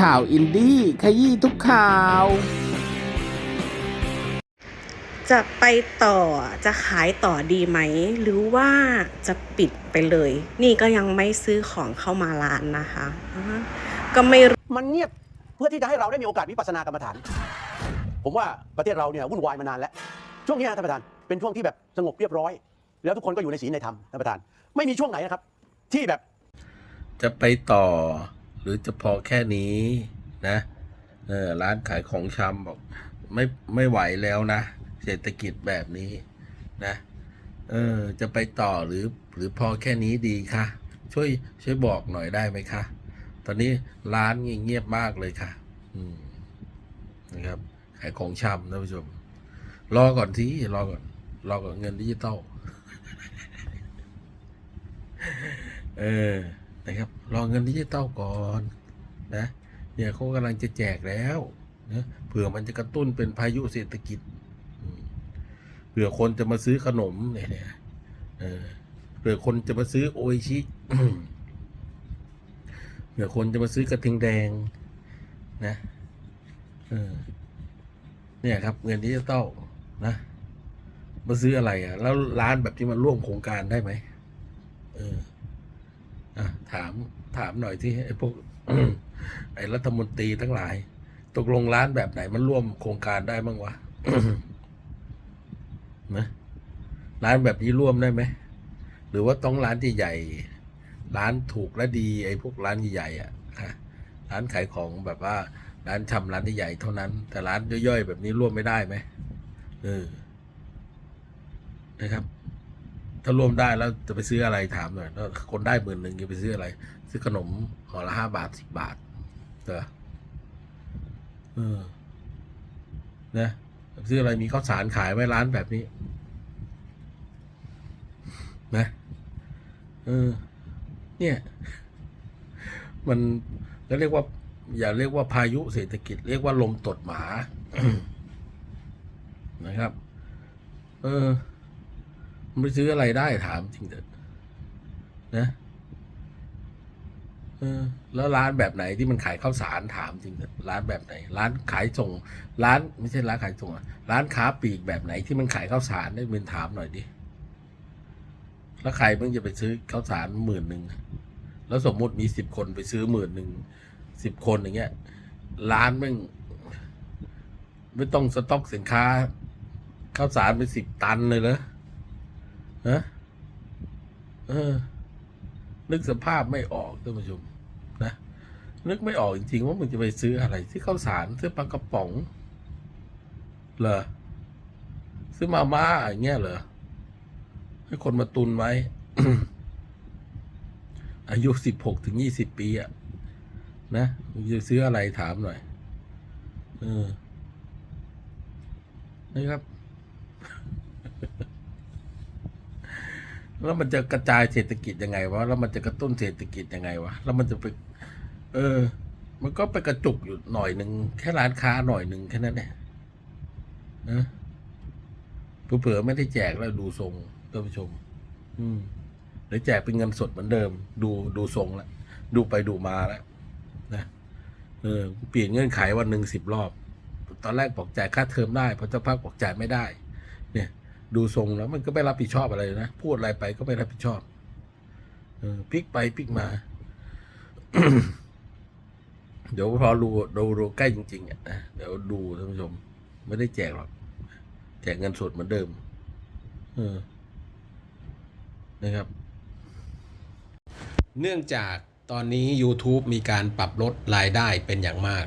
ข่าวอินดี้ขยี้ทุกข่าว จะไปต่อจะขายต่อดีไหม หรือว่าจะปิดไปเลย นี่ก็ยังไม่ซื้อของเข้ามาร้านนะคะอ่าก็ไม่รู้มันเงียบเพื่อที่จะให้เราได้มีโอกาสวิปัสสนากรรมฐาน ผมว่าประเทศเราเนี่ยวุ่นวายมานานแล้ว ช่วงนี้นะท่านประธานเป็นช่วงที่แบบสงบเรียบร้อย แล้วทุกคนก็อยู่ในศีลในธรรมท่านประธาน ไม่มีช่วงไหนนะครับ ที่แบบ จะไปต่อ หรือจะพอแค่นี้นะเออร้านขายของชำบอกไม่ไม่ไหวแล้วนะ เศรษฐกิจแบบนี้นะเออจะไปต่อหรือหรือพอแค่นี้ดีคะช่วยช่วยบอกหน่อยได้ไหมคะตอนนี้ร้านเงียบมากเลยค่ะ อืมนะครับขายของชำท่านผู้ชม รอก่อนที่รอก่อน รอก่อนเงินดิจิตอลเออ นะครับ รอเงินดิจิตอลก่อนนะเนี่ยเขากำลังจะแจกแล้วนะเผื่อมันจะกระตุ้นเป็นพายุเศรษฐกิจเผื่อคนจะมาซื้อขนมเนี่ยเผื่อคนจะมาซื้อโอชิเผื่อคนจะมาซื้อกระทิงแดงนะเออเนี่ยครับ เงินดิจิตอลนะมาซื้ออะไรอะ แล้วร้านแบบที่มันร่วมโครงการได้ไหม ถามถามหน่อยที่ไอ้พวกไอ้รัฐมนตรีทั้งหลาย ตกลงร้านแบบไหนมันร่วมโครงการได้บ้างวะนะร้านแบบนี้ร่วมได้ไหมหรือว่าต้องร้านที่ใหญ่ๆร้านถูกและดีไอ้พวกร้านใหญ่ๆอะค่ะร้านขายของแบบว่า ร้านชำร้านใหญ่ๆเท่านั้น แต่ร้านย่อยๆแบบนี้ร่วมไม่ได้ไหมเออนะครับ ถ้าร่วมได้แล้วจะไปซื้ออะไรถามหน่อยแล้วคนได้หมื่นหนึ่งจะไปซื้ออะไร ซื้อขนมห่อละห้าบาทสิบบาทเออเออนะซื้ออะไรมีข้าวสารขายไว้ร้านแบบนี้ นะเออ เนี่ย มันก็เรียกว่า อย่าเรียกว่าพายุเศรษฐกิจ เรียกว่าลมตดหมานะครับ เออ มันไปซื้ออะไรได้ถามจริงเถอะนะแล้วร้านแบบไหนที่มันขายข้าวสารถามจริงเถอะร้านแบบไหน ร้านขายส่ง ร้านไม่ใช่ร้านขายส่งอะร้านค้าปลีกแบบไหนที่มันขายข้าวสารได้เป็นถามหน่อยดิแล้วใครเพิ่งจะไปซื้อข้าวสารหมื่นหนึ่งแล้วสมมุติมีสิบคนไปซื้อหมื่นหนึ่งสิบคนอย่างเงี้ย ร้านมึงไม่ต้องสต็อกสินค้าข้าวสารเป็นสิบตันเลยเหรอ ฮะเออ นึกสภาพไม่ออกท่านผู้ชมนะนึกไม่ออกจริงๆว่ามึงจะไปซื้ออะไรซื้อข้าวสารซื้อปลากระป๋องเหรอซื้อมาม่าอย่างเงี้ยเหรอให้คนมาตุนไว้อายุสิบหกถึงยี่สิบปีอะนะมึงจะซื้ออะไรถามหน่อยเออนะครับ แล้วมันจะกระจายเศรษฐกิจยังไงวะแล้วมันจะกระตุ้นเศรษฐกิจยังไงวะแล้วมันจะไปเออ มันก็ไปกระจุกอยู่หน่อยหนึ่งแค่ร้านค้าหน่อยหนึ่งแค่นั้นแหละนะเผื่อๆไม่ได้แจกแล้วดูทรงท่านผู้ชม อืมหรือแจกเป็นเงินสดเหมือนเดิม ดูดูทรงแล้วดูไปดูมาแล้วนะเออเปลี่ยนเงื่อนไขวันหนึ่งสิบรอบ ตอนแรกบอกจ่ายค่าเทอมได้พอเจ้าพักบอกจ่ายไม่ได้ เนี่ย ดูทรงแล้วมันก็ไม่รับผิดชอบอะไรนะพูดอะไรไปก็ไม่รับผิดชอบเออพลิกไปพลิกมา เดี๋ยวพอดูดูดูใกล้จริงๆอะนะเดี๋ยวดูท่านผู้ชม ไม่ได้แจกหรอกแจกเงินสดเหมือนเดิม เออ นะครับ เนื่องจากตอนนี้ YouTube มีการปรับลดรายได้เป็นอย่างมาก